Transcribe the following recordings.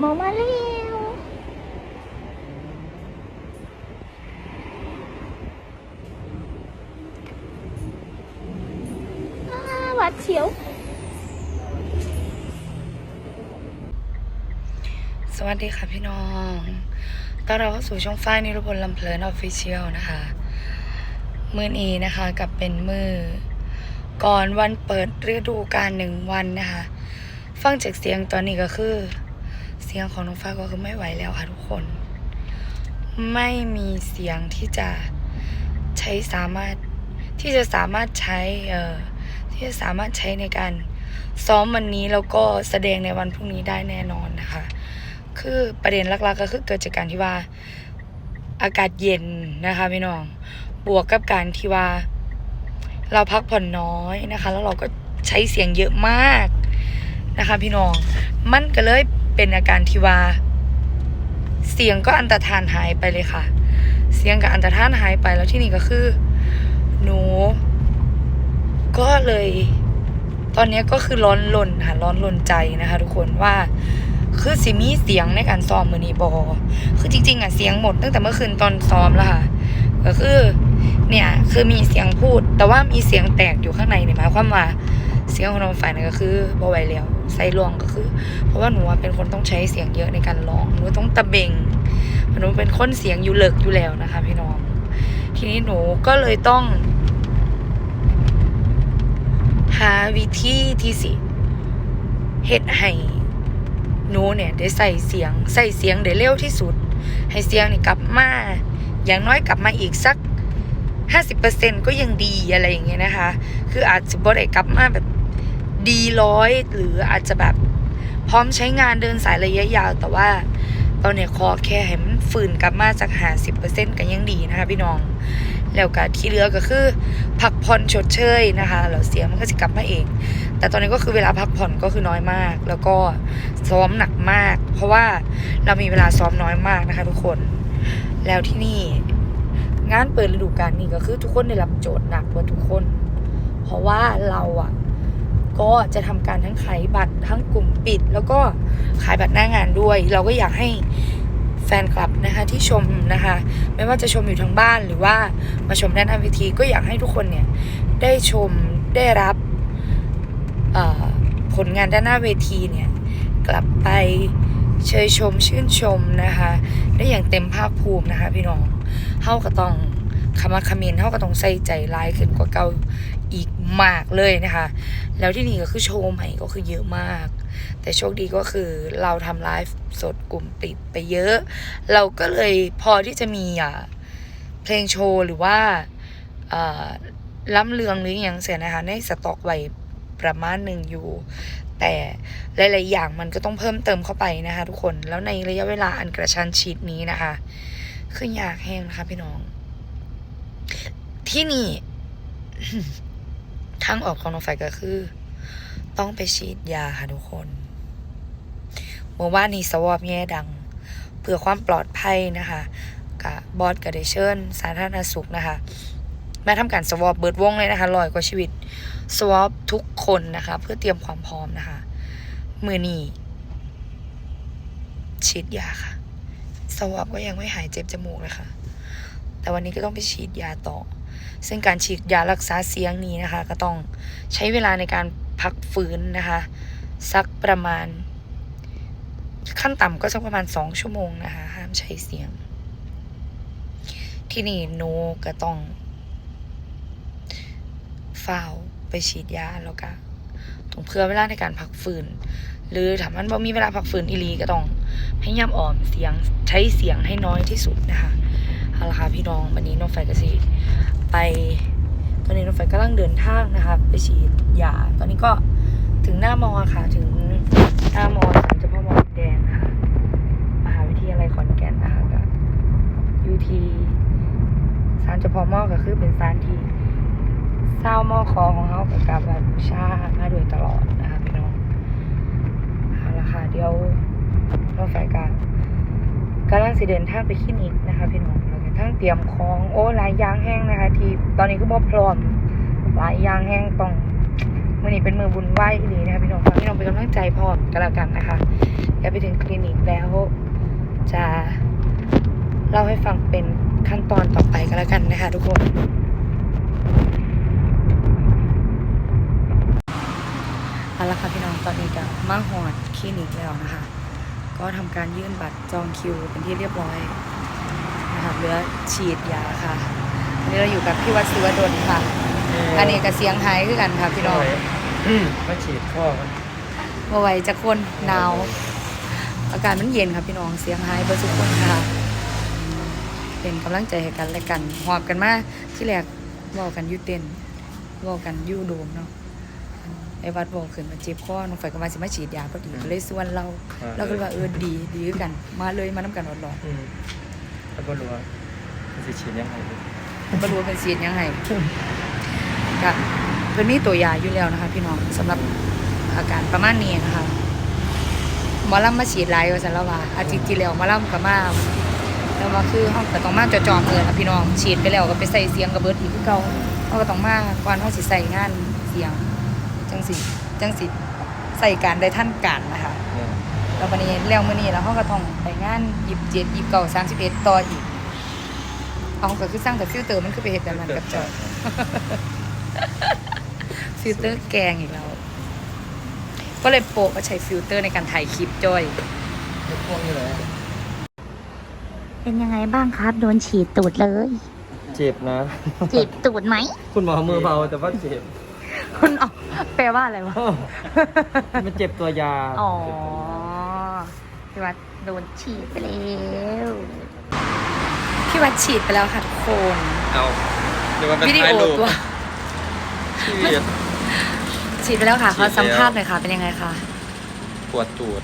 หมอมาเร็วหวัดเฉียว สวัสดีค่ะพี่น้องตอนเรับเข้าสู่ช่องฝ้ายนิรพลลำเพลินออฟฟิเชียลนะคะมือนีนะคะกับเป็นมือก่อนวันเปิดฤดูกาลหนึ่งวันนะคะ ฟังจากเสียงตอนนี้ก็คือ สียงของน้องฟ้าก็คือไม่ไหวแล้วค่ะทุกคน ไม่มีเสียงที่จะใช้สามารถที่จะสามารถใช้เอ่อที่จะสามารถใช้ในการซ้อมวันนี้แล้วก็แสดงในวันพรุ่งนี้ได้แน่นอนนะคะ คือประเด็นหลักๆก็คือเกิดจากการที่ว่าอากาศเย็นนะคะพี่น้อง บวกกับการที่ว่า เราพักผ่อนน้อยนะคะ แล้วเราก็ใช้เสียงเยอะมากนะคะ พี่น้อง มันก็เลย เป็นอาการที่ว่า เสียงก็อันตรธานหายไปเลยค่ะ เสียงกับอันตรธานหายไปแล้วที่นี่ก็คือ หนู ก็เลย ตอนนี้ก็คือร้อนลนค่ะร้อนลนใจนะคะ ทุกคนว่าคือสิมีเสียงในการซ้อมมือนีบอคือจริง ๆอะเสียงหมดตั้งแต่เมื่อคืนตอนซ้อมแล้วค่ะ ก็คือ เนี่ย คือมีเสียงพูด แต่ว่ามีเสียงแตกอยู่ข้างในเนี่ยหมายความว่า เสียงของน้องฝ่ายนั่นก็คือบอไหวแล้วใส่รองก็คือ เพราะว่าหนูเป็นคนต้องใช้เสียงเยอะในการร้องหนูต้องตะเบงหนูเป็นคนเสียงอยู่เลิกอยู่แล้วนะคะพี่น้อง ทีนี้หนูก็เลยต้อง หาวิธีที่สิเฮ็ดให้หนูเนี่ยได้ใส่เสียงใส่เสียงได้เร็วที่สุด ให้เสียงนี่กลับมาอย่างน้อยกลับมาอีกสัก50%ก็ยังดีอะไรอย่างเงี้ยนะคะ คืออาจจะบ่ได้กลับมาแบบ ดีร้อยหรืออาจจะแบบพร้อมใช้งานเดินสายระยะยาว แต่ว่าตอนเนี้ยขอแค่ให้มันฝืนกลับมาจาก50%ก็ยังดีนะคะพี่น้อง แล้วก็ที่เหลือก็คือ พักผ่อนชดเชยนะคะแล้วเสียมันก็จะกลับมาเอง แต่ตอนนี้ก็คือเวลาพักผ่อนก็คือน้อยมาก แล้วก็ซ้อมหนักมาก เพราะว่าเรามีเวลาซ้อมน้อยมากนะคะทุกคน แล้วที่นี่งานเปิดฤดูกาลนี้ก็คือทุกคนได้รับโจทย์หนักกว่าทุกคน เพราะว่าเราอะ ก็จะทำการทั้งขายบัตรทั้งกลุ่มปิด แล้วก็ขายบัตรหน้างานด้วย เราก็อยากให้แฟนคลับนะคะที่ชมนะคะ ไม่ว่าจะชมอยู่ทางบ้านหรือว่ามาชมด้านหน้าเวทีก็อยากให้ทุกคนเนี่ยได้ชมได้รับผลงานด้านหน้าเวทีเนี่ยกลับไปเชยชมชื่นชมนะคะ ได้อย่างเต็มภาคภูมินะคะ พี่น้องเฮาก็ต้องคำว่าคอมเมนเฮาก็ต้องใส่ใจร้ายขึ้นกว่าเก่าอีกมากเลยนะคะ แล้วที่นี่ก็คือโชว์ใหม่ก็คือเยอะมาก แต่โชคดีก็คือเราทำไลฟ์สดกลุ่มปิดไปเยอะ เราก็เลยพอที่จะมีอะเพลงโชว์หรือว่าล้ำเลืองหรืออย่างเสียนะคะในสต็อกไว้ประมาณหนึ่งอยู่ แต่หลาย ๆ อย่างมันก็ต้องเพิ่มเติมเข้าไปนะคะทุกคนแล้วในระยะเวลาอันกระชั้นชิดนี้นะคะคืออยากแห้งนะคะพี่น้อง ที่นี่ ทางออกของน้องไฟก็คือ ต้องไปฉีดยาค่ะทุกคนเมื่อวานนี้สวอปแย่ดัง เพื่อความปลอดภัยนะคะกับบอสกับเดเชิญสาธารณสุขนะคะมาทำการสวอปเบิดวงเลยนะคะลอยกว่าชีวิตสวอปทุกคนนะคะ เพื่อเตรียมความพร้อมนะคะมือนี้ฉีดยาค่ะ สวอปก็ยังไม่หายเจ็บจมูกเลยค่ะ แต่วันนี้ก็ต้องไปฉีดยาต่อ ซึ่งการฉีดยารักษาเสียงนี้นะคะ ก็ต้องใช้เวลาในการพักฟื้นนะคะสักประมาณ ขั้นต่ำก็สักประมาณสองชั่วโมงนะคะห้ามใช้เสียง ที่นี่โนก็ต้องเฝ้าไปฉีดยาแล้วก็ต้องเพื่อเวลาในการพักฟื้น หรือถ้ามันบ่มีเวลาพักฟื้นอีลีก็ต้องพยายามอ่อมเสียงใช้เสียงให้น้อยที่สุดนะคะเอาละค่ะพี่น้องวันนี้น้องไฟก็สิ ไป ตอนนี้น้องไฟกำลังเดินทางนะคะไปฉีดยา ตอนนี้ก็ถึงหน้ามอค่ะ ถึงหน้ามอสารเจ้าพ่อมอแดงนะคะมหาวิทยาลัยขอนแก่นนะคะกับยูทีสารเจ้าพ่อมอก็คือเป็นสารที่เศร้ามอคอของเขากับการแบบบูชามาโดยตลอดนะคะพี่น้องเอาละค่ะเดี๋ยวน้องไฟกันกำลังสิเดินทางไปคลินิกนะคะพี่น้อง ทั้งเตรียมของโอ้หลายอย่างแห้งนะคะ ทีตอนนี้ก็บ่พร้อมหลายอย่างแห้งต้องมื่อนี้เป็นมือบุญไหว้อีหลีนะคะพี่น้องพี่น้องเป็นกำลังใจพร้อมกันแล้วกันนะคะเดี๋ยวไปถึงคลินิกแล้วจะเล่าให้ฟังเป็นขั้นตอนต่อไปกันแล้วกันนะคะ ทุกคนเอาละค่ะพี่น้องตอนนี้ก็มาหอดคลินิกแล้วนะคะ ก็ทำการยื่นบัตรจองคิวเป็นที่เรียบร้อย คะเหลือฉีดยาค่ะอันนี้เราอยู่กับพี่วัดศิวดลค่ะ อันนี้กับเสียงไฮ้คือกันค่ะพี่น้องอืมมาฉีดข้อมันบ่ไหวจะคนหนาว อากาศมันเย็นครับพี่น้องเสียงไฮ้เบอร์สุกคนค่ะ เป็นกำลังใจให้กันและกันหอบกันมาที่แรกเว่ากันอยูเต้นเว่ากันอยูโดมเนาะไอ้วัดบอกขึ้นมาเจ็บคอน้องไฟก็มาสิมาฉีดยาพอดีก็เลยส่วนเรา เราก็เลยว่าเออดีดีคือกัน มาเลยมาน้ำกันหลอดอื มแล้วก็รู้ว่ามันจะฉีดยังไงดีๆบ่รู้ว่าเป็นฉีดยังไงก็เพิ่นมีตัวยาอยู่แล้วนะคะ พี่น้องสำหรับอาการประมาณนี้นะคะหมอลำมาฉีดหลายว่าซั่นล้วว่าอาทิตย์ที่แล้วหมอลำก็มาแล้วมาคือห้องก็ต้องมาจอๆเมือนะพี่น้องฉีดไปแล้วก็ไปใส่เสียงกับเบิร์ดอีกคือเก่าเฮาก็ต้องมาก่อนเฮาสิใส่งานเสียงจังสิจังสิใส่การได้ท่านการนะคะ แล้ววันนี้แล้วมื้อนี้แล้วเขาก็ต้องไปงานยิบเจ็ดยิบเก่าสามสิบเอ็ดต่ออีก เอาก็คือสร้างแต่ฟิลเตอร์มันคือไปเห็ดแบบนั้นกับจอยฟิลเตอร์แกงอีกแล้ว ก็เลยโปะมาใช้ฟิลเตอร์ในการถ่ายคลิปจอยไม่พ่วงนี่เลยเป็นยังไงบ้างครับ โดนฉีดตูดเลย เจ็บนะ เจ็บตูดไหม คุณหมอมือเบาแต่ว่าเจ็บ คุณอ๋อแปลว่าอะไรวะ มันเจ็บตัวยา อ๋อ พี่วัดโดนฉีดไปแล้วพี่วัดฉีดไปแล้วค่ะทุกคนเอาเดี๋ยวมันเป็นวิดีถ่ายโอรูปตัวชีวิต ฉีดไปแล้วค่ะฉีขอดแล้ว สัมภาษณ์หน่อยค่ะ เป็นยังไงคะ ปวดตูด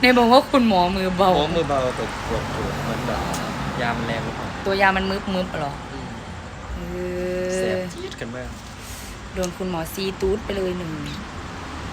ในบอกว่าคุณหมอมือเบา โอ้มือเบาแต่ปวดตูดเหมือนแบบยามันแรงหรือเปล่าตัวยามันมึบมึบๆเหรอเอแสบอจี๊ดกันมากโดนคุณหมอซีตูดไปเลยหนึ่ง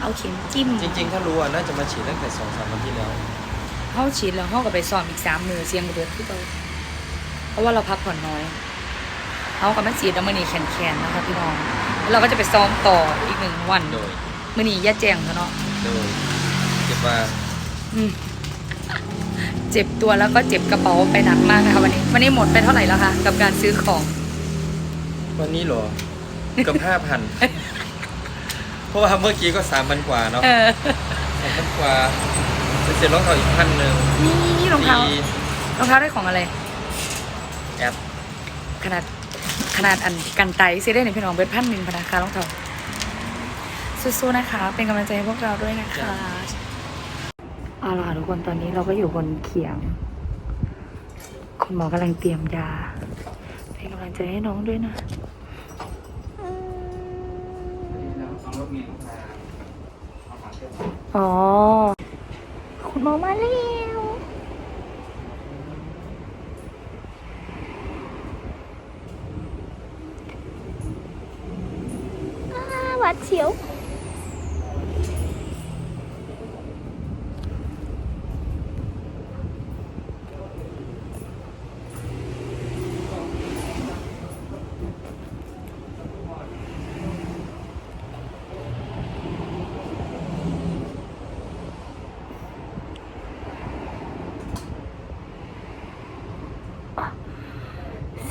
เอาเข็มจิ้มจริง ๆ ถ้ารู้อะน่าจะมาฉีดตั้งแต่สองสามวันที่แล้วเข้าฉีดแล้วเข้ากับไปซ้อมอีกสามมือเสียงกระเบิดขึ้นไปเพราะว่าเราพักผ่อนน้อยเขากับมาฉีดแล้วมือนี้แขนๆนะคะพี่น้องแล้วเราก็จะไปซ้อมต่ออีกหนึ่งวันโดยมือนี้ย่าแจ้งเขาเนาะโดยเจ็บว่าอืมเจ็บตัวแล้วก็เจ็บกระเป๋าไปหนักมากนะคะวันนี้ วันนี้หมดไปเท่าไหร่แล้วคะกับการซื้อของ วันนี้เหรอเกือบห้าพันเพ ราะว่าเมื่อกี้ก็สามพันกว่าเนาะเออสามพันกว่าไปเสร็จรองเท้าอีกพันหนึ่งนี่รองเท้าดีรองเท้าได้ของอะไร แอปขนาดขนาดอันกันไตซีได้ในพี่น้องเบิดพันหนึ่งพนักงานรองเท้าสู้ๆนะคะ เป็นกำลังใจให้พวกเราด้วยนะคะเอาล่ะทุกคนตอนนี้เราก็อยู่บนเขียง คุณหมอกำลังเตรียมยา เป็นกำลังใจให้น้องด้วยนะ อ๋อ คุณหมอมาแล้ว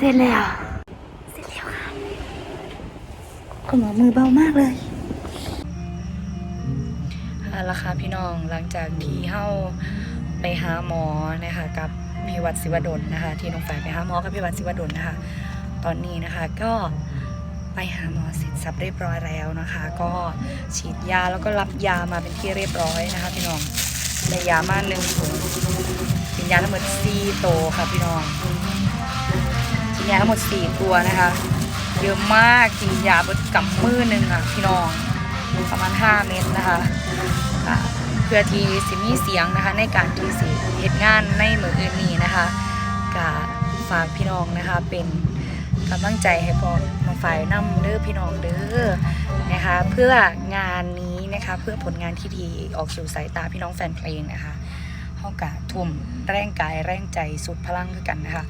เสร็จแล้ว เสร็จแล้วค่ะคุณหมอมือเบามากเลยเอาละค่ะพี่น้องหลังจากที่เฮาไปหาหมอนะคะกับพี่วัดศิวดลนะคะ ที่น้องฝ่ายไปหาหมอกับพี่วัดศิวดลนะคะ ตอนนี้นะคะก็ไปหาหมอเสร็จสับเรียบร้อยแล้วนะคะ ก็ฉีดยาแล้วก็รับยามาเป็นที่เรียบร้อยนะคะพี่น้องได้ยามาหนึ่งถุงเป็นยาทั้งหมดสี่โตค่ะพี่น้อง ยาทั้งหมดสี่ตัวนะคะ เยอะมากกินยาบดกับมือหนึ่งอะพี่น้องประมาณ 5 เมตรนะคะเพื่อที่สิมีเสียงนะคะ ในการที่สิเหตุงานในเหมืออื่นนี้นะคะกะฝากพี่น้องนะคะเป็นกำลังใจให้พอมาฝ่ายน้ำเด้อพี่น้องเด้อนะคะ เพื่องานนี้นะคะเพื่อผลงานที่ดีออกสู่สายตาพี่น้องแฟนเพลงนะคะเฮากะทุ่มแรงกายแรงใจสุดพลังคือกันนะคะ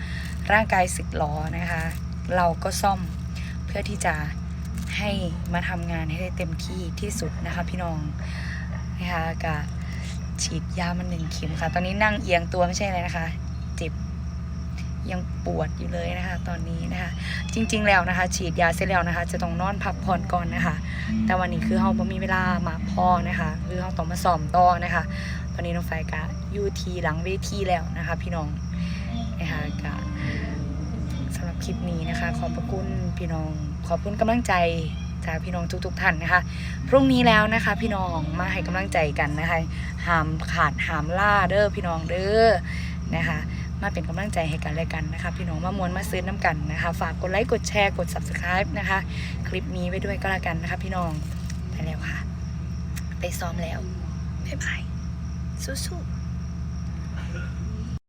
ร่างกายสึกหลอนะคะ เราก็ซ่อมเพื่อที่จะให้มาทำงานให้ได้เต็มที่ที่สุดนะคะพี่น้องนะคะกับฉีดยามาหนึ่งเข็มค่ะ ตอนนี้นั่งเอียงตัวไม่ใช่อะไรนะคะเจ็บยังปวดอยู่เลยนะคะ ตอนนี้นะคะ จริง ๆ แล้วนะคะ ฉีดยาเสร็จแล้วนะคะ จะต้องนอนพักผ่อนก่อนนะคะ แต่วันนี้คือเราไม่มีเวลามาพอนะคะคือเราต้องมาซ้อมต่อนะคะ ตอนนี้น้องไฟกะอยู่ทีหลังเวทีแล้วนะคะ พี่น้องนะคะกับ คลิปนี้นะคะ ขอบพระคุณพี่น้อง ขอบคุณกำลังใจจากพี่น้องทุกๆท่านนะคะ พรุ่งนี้แล้วนะคะ พี่น้องมาให้กำลังใจกันนะคะหามขาดหามล่าเด้อพี่น้องเด้อนะคะ มาเป็นกำลังใจให้กันและกันนะคะ พี่น้องมามวนมาซื้อน้ำกันนะคะ ฝากกดไลค์กดแชร์กด subscribe นะคะ คลิปนี้ไว้ด้วยก็แล้วกันนะคะ พี่น้องไปแล้วค่ะ ไปซ้อมแล้วบ๊ายบายสู้ๆ